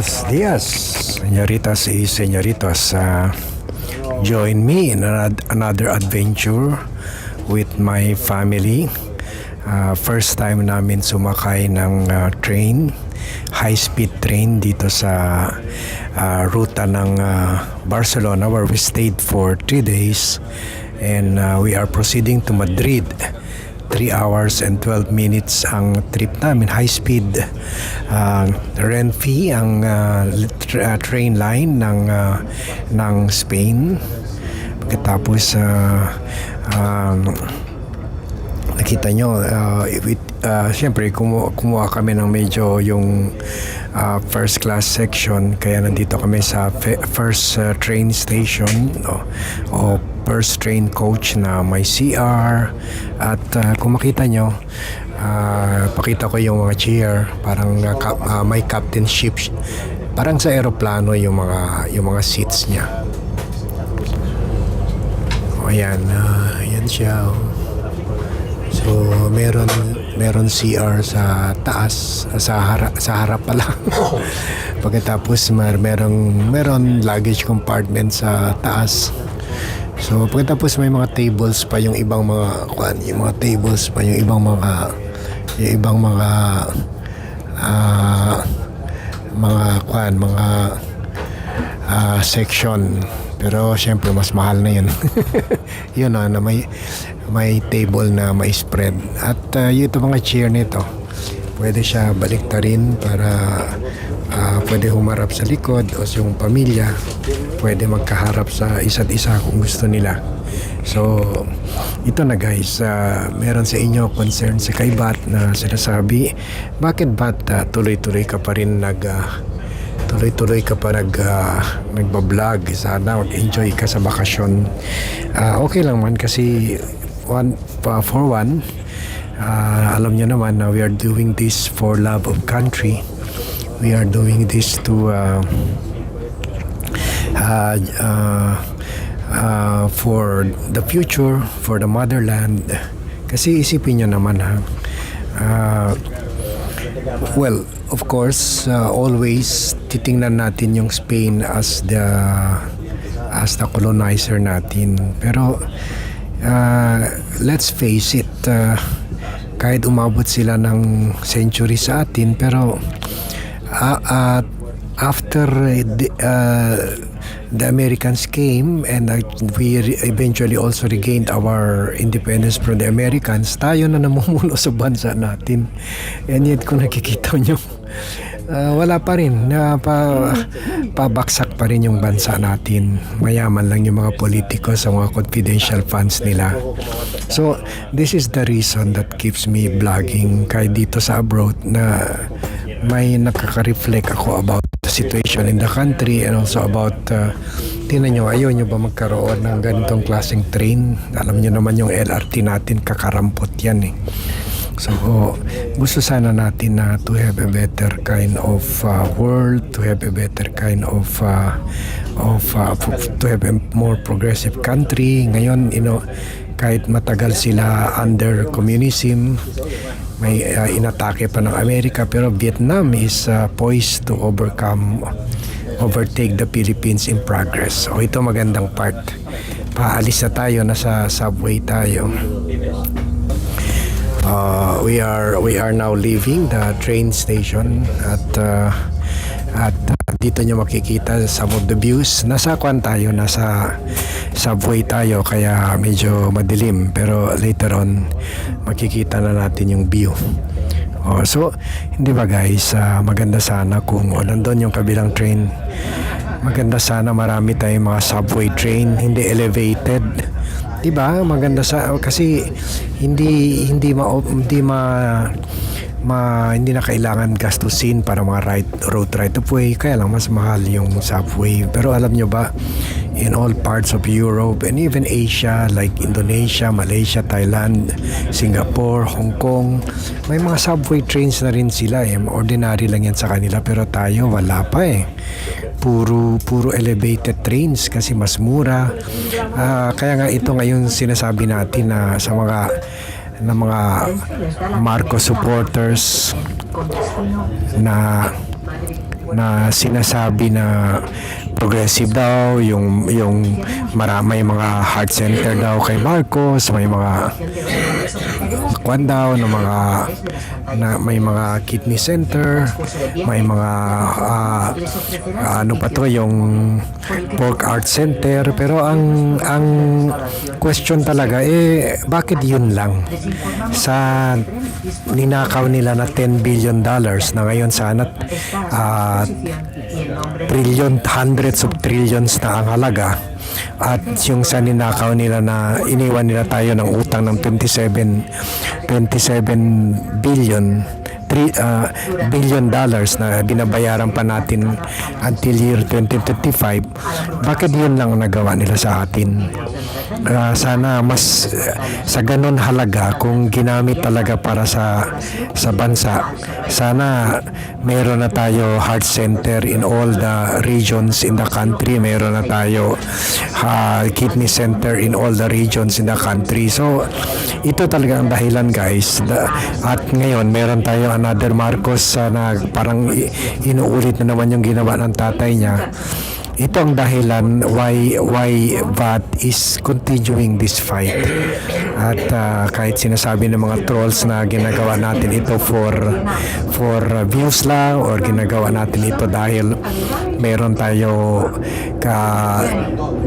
Buenos días, señoritas y señoritos. Uh, join me in another adventure with my family. Uh, first time namin sumakay ng uh, train, high-speed train dito sa uh, ruta ng uh, Barcelona where we stayed for three days. And uh, we are proceeding to Madrid. 3 hours and 12 minutes ang trip namin. High speed uh, Renfe ang uh, tra- uh, train line ng uh, ng Spain. Pagkatapos uh, um, nakita nyo uh, it, uh, syempre kumuha, kumuha kami ng medyo yung uh, first class section. Kaya nandito kami sa first uh, train station o, o first train coach na may CR at uh, kung makita nyo uh, pakita ko yung mga chair parang uh, ka- uh, may captain ship parang sa aeroplano yung mga yung mga seats niya o ayan uh, ayan siya oh. So, meron meron CR sa taas, sa harap sa harap pala. pagkatapos mer merong meron luggage compartment sa taas. So, pagkatapos may mga tables pa yung ibang mga kwan, yung mga tables pa yung ibang mga yung ibang mga ah, mga kwan, mga ah, section. Pero syempre mas mahal na yun. yun na, na may may table na may spread. At uh, ito mga chair nito, pwede siya baliktarin para ah, pwede humarap sa likod o yung pamilya pwede magkaharap sa isa't isa kung gusto nila. So, ito na guys, ah, meron sa inyo concern sa kay Bat na sinasabi, bakit Bat ah, tuloy-tuloy ka pa rin nag ah, tuloy-tuloy ka pa nag, uh, nagbablog. Sana mag-enjoy ka sa bakasyon. Ah, okay lang man kasi one, pa- for one, ah, alam niyo naman na we are doing this for love of country. We are doing this to uh, uh, uh, for the future, for the motherland. Kasi isipin nyo naman ha, uh, well, of course, uh, always titingnan natin yung Spain as the as the colonizer natin. Pero uh, let's face it, uh, kahit umabot sila ng century sa atin, pero uh, uh, after the, uh, the Americans came and we eventually also regained our independence from the Americans, tayo na namumuno sa bansa natin. And yet kung nakikita nyo, uh, wala pa rin. Uh, pa, pabaksak pa rin yung bansa natin. Mayaman lang yung mga politiko sa mga confidential funds nila. So, this is the reason that keeps me blogging kahit dito sa abroad na may nakaka-reflect ako about the situation in the country and also about uh, tinan nyo, ayaw nyo ba magkaroon ng ganitong klaseng train? Alam nyo naman yung LRT natin, kakarampot yan eh. So, gusto sana natin na to have a better kind of uh, world, to have a better kind of uh, of uh, to have a more progressive country. Ngayon, you know, kahit matagal sila under communism, may uh, inatake pa ng Amerika pero Vietnam is uh, poised to overcome overtake the Philippines in progress. O ito magandang part. Paalis na tayo, nasa subway tayo. Uh, we are we are now leaving the train station at uh, at dito nyo makikita some of the views. Nasa kwan tayo, nasa subway tayo kaya medyo madilim pero later on makikita na natin yung view. Oh, so, hindi ba guys, ah, maganda sana kung oh, nandun yung kabilang train. Maganda sana marami tayong mga subway train, hindi elevated. 'Di ba? Maganda sa kasi hindi hindi ma hindi ma, ma hindi na kailangan gastusin para mga right road right of way. Kaya lang mas mahal yung subway. Pero alam nyo ba in all parts of Europe and even Asia like Indonesia, Malaysia, Thailand, Singapore, Hong Kong may mga subway trains na rin sila eh. Ordinary lang yan sa kanila pero tayo wala pa eh. Puro puro elevated trains kasi mas mura. Ah, kaya nga ito ngayon sinasabi natin na sa mga na mga Marcos supporters na na sinasabi na progressive daw, yung yung mara, may mga heart center daw kay Marcos, may mga kwan daw ng mga na may mga kidney center, may mga ah, ano pa to yung pork art center. Pero ang ang question talaga eh bakit yun lang? Sa ninakaw nila na 10 billion dollars na ngayon sana ah, trillion hundreds of trillions na ang halaga at yung sa ninakaw nila na iniwan nila tayo ng utang ng 27 27 billion 3 uh, billion dollars na binabayaran pa natin until year 2025 bakit yun lang ang nagawa nila sa atin? Ah, sana mas uh, sa ganun halaga kung ginamit talaga para sa sa bansa sana meron na tayo heart center in all the regions in the country. Meron na tayo ah, kidney center in all the regions in the country. So ito talaga ang dahilan guys Da- at ngayon meron tayo another Marcos ah, na parang inuulit na naman yung ginawa ng tatay niya ito ang dahilan why why VAT is continuing this fight. At ah, kahit sinasabi ng mga trolls na ginagawa natin ito for for uh, views lang or ginagawa natin ito dahil meron tayo ka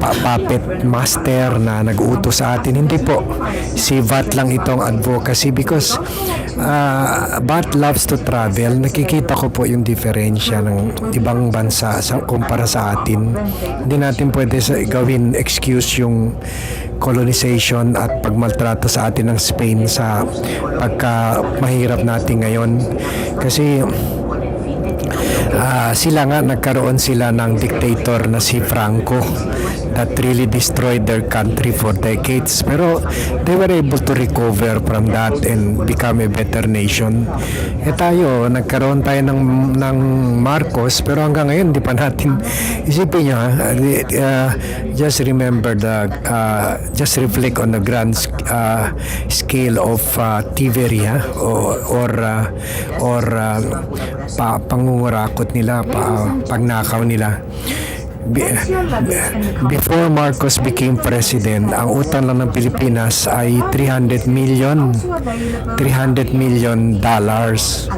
pa, puppet master na nag-utos sa atin. Hindi po. Si VAT lang itong advocacy because uh, VAT loves to travel. Nakikita ko po yung diferensya ng ibang bansa sa kumpara sa atin. Hindi natin pwede sa, gawin excuse yung colonization at pagmaltrato sa atin ng Spain sa pagka mahirap natin ngayon. Kasi Ah, sila nga nagkaroon sila ng dictator na si Franco that really destroyed their country for decades. Pero they were able to recover from that and become a better nation. Eh tayo nagkaroon tayo ng, ng Marcos pero hanggang ngayon di pa natin isipin ha, uh, just remember the uh, just reflect on the grand uh, scale of uh, thievery ha, or or, uh, or uh, pa, pangungurakot nila pa, pagnakaw nila Be- before Marcos became president, ang utang lang ng Pilipinas ay 300 million 300 million dollars.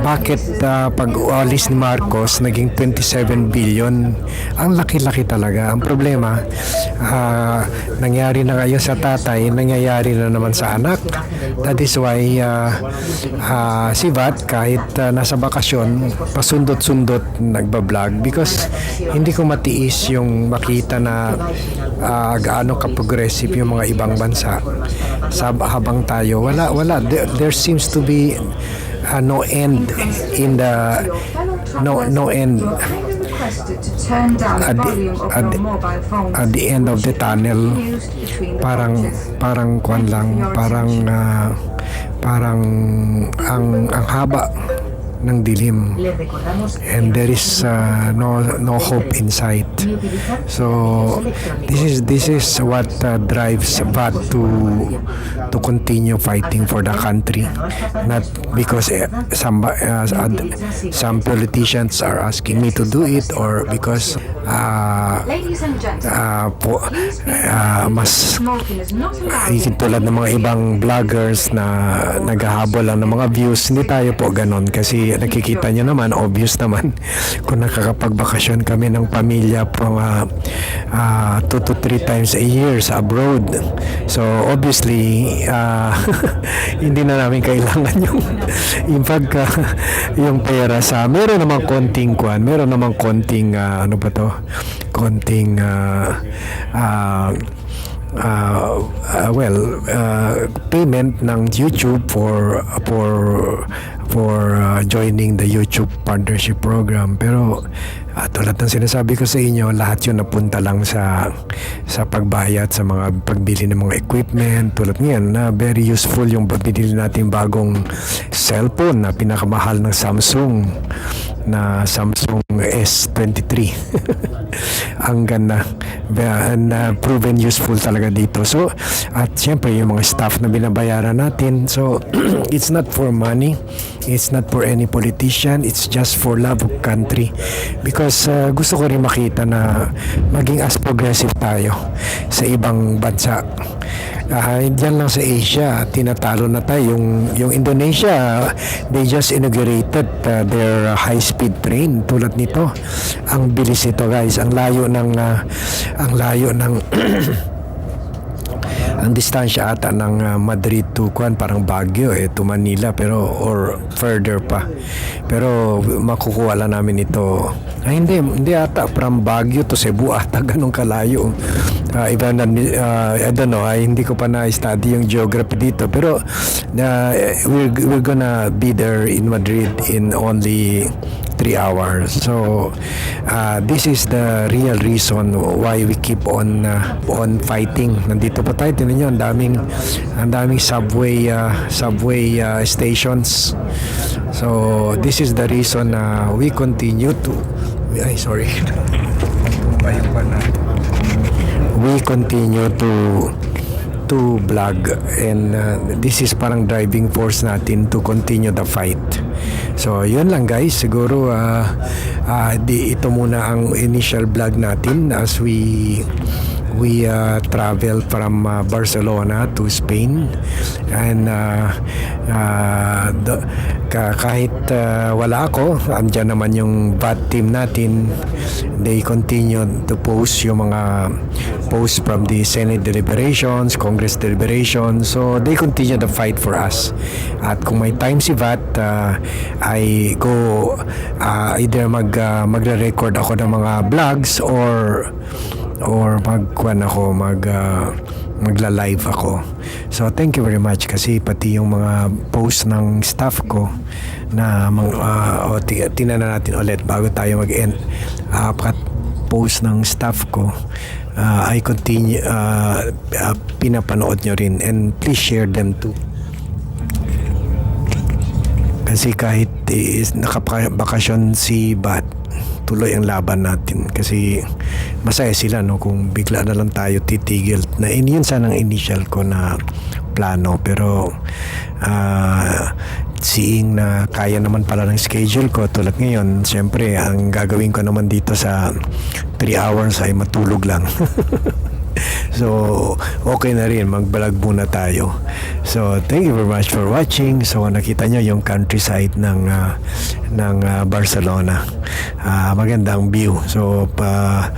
Bakit ah, pag ualis ni Marcos naging 27 billion? Ang laki-laki talaga. Ang problema, ah, nangyari na ngayon sa tatay, nangyayari na naman sa anak. That is why ah, ah, si Vat kahit ah, nasa bakasyon, pasundot-sundot nagbablog because hindi ko matiis yung makita na ah, gaano ka-progressive yung mga ibang bansa. Sa habang tayo wala wala. There, there seems to be ah, no end in the no no end. At the, at the- at the end of the tunnel parang parang kwan lang parang ah, parang ang ang haba ng dilim. And there is uh, no no hope in sight. so this is this is what uh, drives VAT to to continue fighting for the country. Not because eh, some uh, some politicians are asking me to do it or because uh, uh, po, uh, mas tulad ng mga ibang vloggers na naghahabol lang ng mga views, hindi tayo po ganon. Kasi nakikita nyo naman, obvious naman kung nakakapagbakasyon kami ng pamilya from uh, uh, to three times a year sa abroad. So obviously, uh, hindi na namin kailangan yung yung pagka yung pera sa meron namang konting kwan, meron namang konting uh, ano ba to? Konting uh, uh, uh, uh, well uh, payment ng YouTube for for for uh, joining the YouTube partnership program. Pero uh, tulad ng sinasabi ko sa inyo lahat yun napunta lang sa sa pagbayad sa mga pagbili ng mga equipment. Tulad niyan na very useful yung pagbili natin bagong cellphone na pinakamahal ng Samsung na Samsung S23 ang ganda. And uh, proven useful talaga dito. So at syempre yung mga staff na binabayaran natin. So it's not for money It's not for any politician. It's just for love of country. Because uh, gusto ko rin makita na maging as progressive tayo sa ibang bansa. Ah, diyan lang sa Asia, tinatalo na tayo. Yung, yung Indonesia, they just inaugurated uh, their high-speed train tulad nito. Ang bilis ito guys. Ang layo ng, ah, ang layo ng ang distansya ata ng uh, Madrid to Kwan parang Baguio eh to Manila pero or further pa. Pero makukuha lang namin ito ay hindi. Hindi ata. From Baguio to Cebu ata. Ganun kalayo. Uh, iba na uh, I don't know ay hindi ko pa na-study yung geography dito. Pero uh, we're, we're gonna be there in Madrid in only three hours. So uh, this is the real reason why we keep on uh, on fighting. Nandito pa tayo, tingnan niyo, ang daming ang daming subway uh, subway uh, stations. So this is the reason uh, we continue to ay sorry. Bayang pa na. We continue to to vlog and uh, this is parang driving force natin to continue the fight. So, yun lang guys. Siguro uh, uh, di, ito muna ang initial vlog natin as we we uh, travel from uh, Barcelona to Spain and uh, uh, the, ka, kahit uh, wala ako andyan naman yung VAT team natin they continue to post yung mga posts from the Senate deliberations, Congress deliberations. So they continue the fight for us. At kung may time si VAT, uh, I go uh, either mag uh, magre-record ako ng mga vlogs or or magkuan ako mag uh, magla-live ako. So thank you very much kasi pati yung mga post ng staff ko na mga uh, o, ti- tingnan na natin ulit bago tayo mag-end. Uh, post ng staff ko uh, I continue uh, uh, pinapanood nyo rin and please share them too kasi kahit is nakabakasyon si Bat tuloy ang laban natin. Kasi masaya sila no? Kung bigla na lang tayo titigil. Na yun sana ang initial ko na plano. Pero uh, seeing na kaya naman pala ng schedule ko tulad ngayon syempre ang gagawin ko naman dito sa 3 hours ay matulog lang So, okay na rin. Mag-vlog muna tayo. So, thank you very much for watching. So, nakita nyo yung countryside ng, ah, ng ah, Barcelona. Ah, magandang view. So, pa,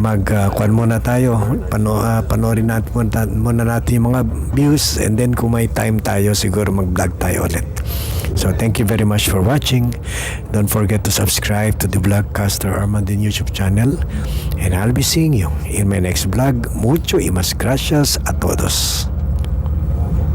mag uh, muna tayo. Pano, ah, panoorin natin muna, muna natin yung mga views and then kung may time tayo, siguro mag-vlog tayo ulit. So, thank you very much for watching. Don't forget to subscribe to the Vlogcaster Armandin YouTube channel. And I'll be seeing you in my next vlog. Mucho y más gracias a todos.